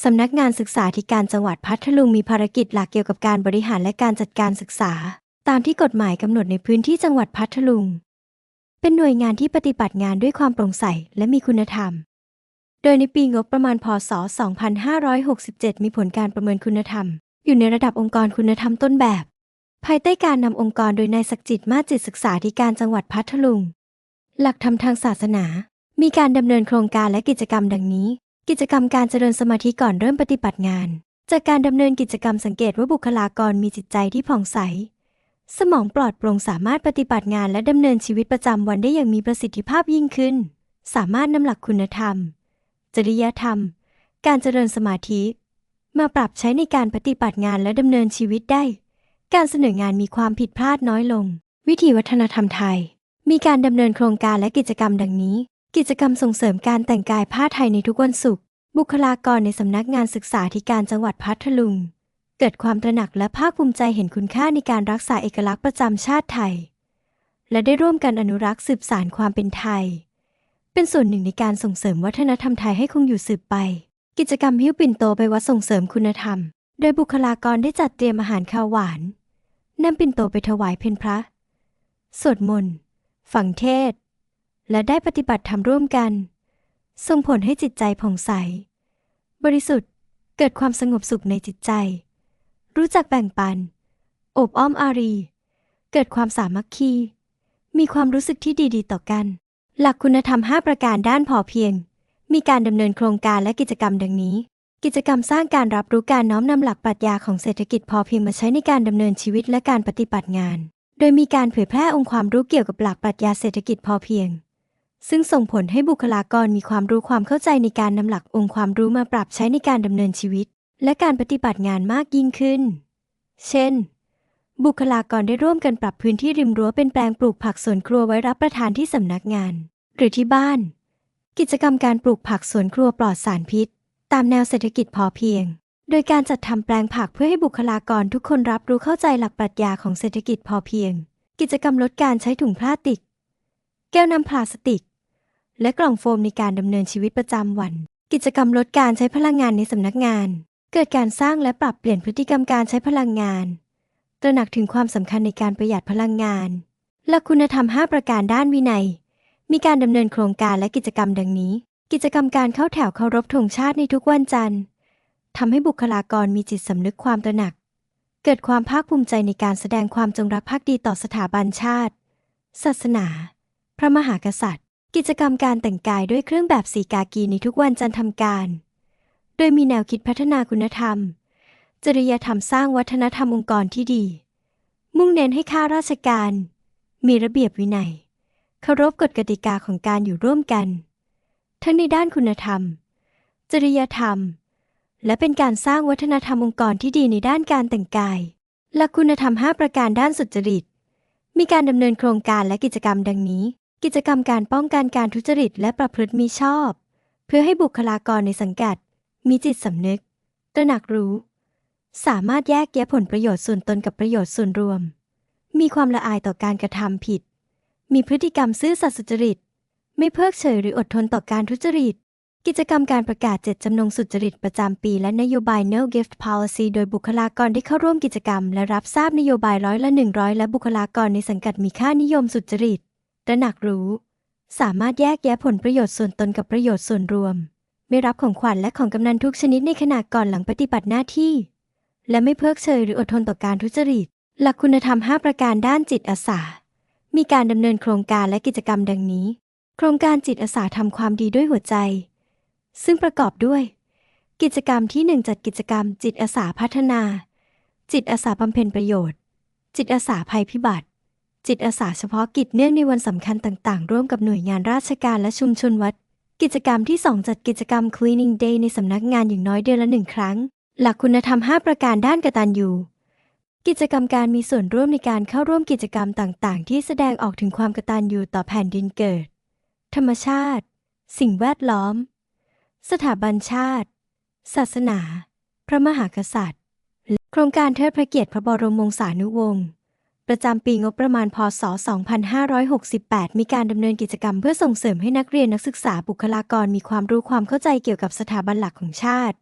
สำนักงานศึกษาธิการจังหวัดพัทลุงมีภารกิจหลักเกี่ยวกับการบริหารและการจัดการศึกษา ตามที่กฎหมายกำหนดในพื้นที่จังหวัดพัทลุง เป็นหน่วยงานที่ปฏิบัติงานด้วยความโปร่งใสและมีคุณธรรม โดยในปีงบประมาณพศ 2567 มีผลการประเมินคุณธรรม อยู่ในระดับองค์กรคุณธรรมต้นแบบ ภายใต้การนำองค์กรโดยนายศักจิตมาจิตศึกษาธิการจังหวัดพัทลุง หลักธรรมทางศาสนา มีการดำเนินโครงการและกิจกรรมดังนี้ กิจกรรมการเจริญสมาธิก่อนเริ่มปฏิบัติงาน จากการดำเนินกิจกรรมสังเกตว่าบุคลากรมีจิตใจที่ผ่องใส สมองปลอดโปร่งสามารถปฏิบัติงานและดำเนินชีวิตประจำวันได้อย่างมีประสิทธิภาพยิ่งขึ้น สามารถนำหลักคุณธรรม จริยธรรม การเจริญสมาธิ มาปรับใช้ในการปฏิบัติงานและดำเนินชีวิตได้ การเสนองานมีความผิดพลาดน้อยลง วิถีวัฒนธรรมไทย มีการดำเนินโครงการและกิจกรรมดังนี้ กิจกรรมส่งเสริมการแต่งกายผ้าไทยในทุกวันศุกร์ บุคลากรในสำนักงานศึกษาธิการจังหวัดพัทลุง เกิดความตระหนักและภาคภูมิใจเห็นคุณค่าในการรักษาเอกลักษณ์ประจำชาติไทย และได้ร่วมกันอนุรักษ์สืบสานความเป็นไทย เป็นส่วนหนึ่งในการส่งเสริมวัฒนธรรมไทยให้คงอยู่สืบไป กิจกรรมหิ้วปิ่นโตไปวัดส่งเสริมคุณธรรม โดยบุคลากรได้จัดเตรียมอาหารข้าวหวานนำปิ่นโตไปถวายเพนพระ สวดมนต์ ฝังเทศ และได้ปฏิบัติธรรมร่วมกัน ส่งผลให้จิตใจผ่องใส บริสุทธิ์เกิดความสงบสุขในจิตใจ รู้จักแบ่งปันโอบอ้อมอารี เกิดความสามัคคี มีความรู้สึกที่ดีๆ ต่อกัน หลักคุณธรรม 5 ประการด้านพอเพียง มีการดำเนินโครงการและกิจกรรมดังนี้ กิจกรรมสร้างการรับรู้การน้อมนำหลักปรัชญาของเศรษฐกิจพอเพียงมาใช้ในการดำเนินชีวิตและการปฏิบัติงาน โดยมีการเผยแพร่องค์ความรู้เกี่ยวกับหลักปรัชญาเศรษฐกิจพอเพียง ซึ่งส่งผลให้บุคลากรมีความรู้ความเข้าใจในการนำหลักองค์ความรู้มาปรับใช้ในการดำเนินชีวิต และการปฏิบัติงานมากยิ่งขึ้น เช่น บุคลากรได้ร่วมกันปรับพื้นที่ริมรั้วเป็นแปลงปลูกผักสวนครัวไว้รับประทานที่สำนักงาน หรือที่บ้าน กิจกรรมการปลูกผักสวนครัวปลอดสารพิษ ตามแนวเศรษฐกิจพอเพียง โดยการจัดทำแปลงผักเพื่อให้บุคลากรทุกคนรับรู้เข้าใจหลักปรัชญาของเศรษฐกิจพอเพียง กิจกรรมลดการใช้ถุงพลาสติก แก้วน้ำพลาสติก และกล่องโฟมในการดำเนินชีวิตประจำวัน กิจกรรมลดการใช้พลังงานในสำนักงาน เกิดการสร้างและปรับเปลี่ยนพฤติกรรมการใช้พลังงาน ตระหนักถึงความสำคัญในการประหยัดพลังงานหลักคุณธรรม 5 ประการด้านวินัย มีการดำเนินโครงการและกิจกรรมดังนี้ กิจกรรมการเข้าแถวเคารพธงชาติในทุกวันจันทร์ทำให้บุคลากรมีจิตสำนึกความตระหนัก เกิดความภาคภูมิใจในการแสดงความจงรักภักดีต่อสถาบันชาติ ศาสนา พระมหากษัตริย์ กิจกรรมการแต่งกายด้วยเครื่องแบบสีกากีในทุกวันจันทร์ทำการ โดยมีแนวคิดพัฒนาคุณธรรม จริยธรรมสร้างวัฒนธรรมองค์กรที่ดี มุ่งเน้นให้ข้าราชการ มีระเบียบวินัย เคารพกฎกติกาของการอยู่ร่วมกัน ทั้งในด้านคุณธรรม จริยธรรม และเป็นการสร้างวัฒนธรรมองค์กรที่ดีในด้านการแต่งกายหลักคุณธรรม 5 ประการด้านสุจริต มีการดำเนินโครงการและกิจกรรมดังนี้ กิจกรรมการป้องกันการทุจริตและประพฤติมิชอบ เพื่อให้บุคลากรในสังกัด มีจิตสำนึก ตระหนักรู้ สามารถแยกแยะผลประโยชน์ส่วนตนกับประโยชน์ส่วนรวม มีความละอายต่อการกระทำผิด มีพฤติกรรมซื่อสัตย์สุจริต ไม่เพิกเฉยหรืออดทนต่อการทุจริต กิจกรรมการประกาศเจตจำนงสุจริตประจำปี และนโยบาย No Gift Policy โดยบุคลากรที่เข้าร่วมกิจกรรม และรับทราบนโยบายร้อยละ100และบุคลากรในสังกัดมีค่านิยมสุจริต ตระหนักรู้ สามารถแยกแยะผลประโยชน์ส่วนตนกับประโยชน์ส่วนรวม ไม่รับของขวัญและของกำนันทุกชนิดในขณะก่อนหลังปฏิบัติหน้าที่ และไม่เพิกเฉยหรืออดทนต่อการทุจริต หลักคุณธรรม 5 ประการด้านจิตอาสา มีการดำเนินโครงการและกิจกรรมดังนี้ โครงการจิตอาสาทำความดีด้วยหัวใจ ซึ่งประกอบด้วย กิจกรรมที่ 1 จัดกิจกรรม จิตอาสาพัฒนา จิตอาสาบำเพ็ญประโยชน์ จิตอาสาภัยพิบัติ จิตอาสาเฉพาะกิจเนื่องในวันสำคัญต่างๆ ร่วมกับหน่วยงานราชการและชุมชนวัด กิจกรรมที่ 2 จัดกิจกรรม Cleaning Day ในสำนักงานอย่างน้อยเดือนละหนึ่งครั้ง หลักคุณธรรม 5 ประการด้านกตัญญูกิจกรรมการมีส่วนร่วมในการเข้าร่วมกิจกรรมต่างๆ ที่แสดงออกถึงความกตัญญูต่อแผ่นดินเกิด ธรรมชาติ สิ่งแวดล้อม สถาบันชาติ ศาสนา พระมหากษัตริย์ โครงการเทิดพระเกียรติพระบรมวงศานุวงศ์ ประจำปีงบประมาณพศ 2568 มีการดำเนินกิจกรรมเพื่อส่งเสริมให้นักเรียนนักศึกษาบุคลากรมีความรู้ความเข้าใจเกี่ยวกับสถาบันหลักของชาติ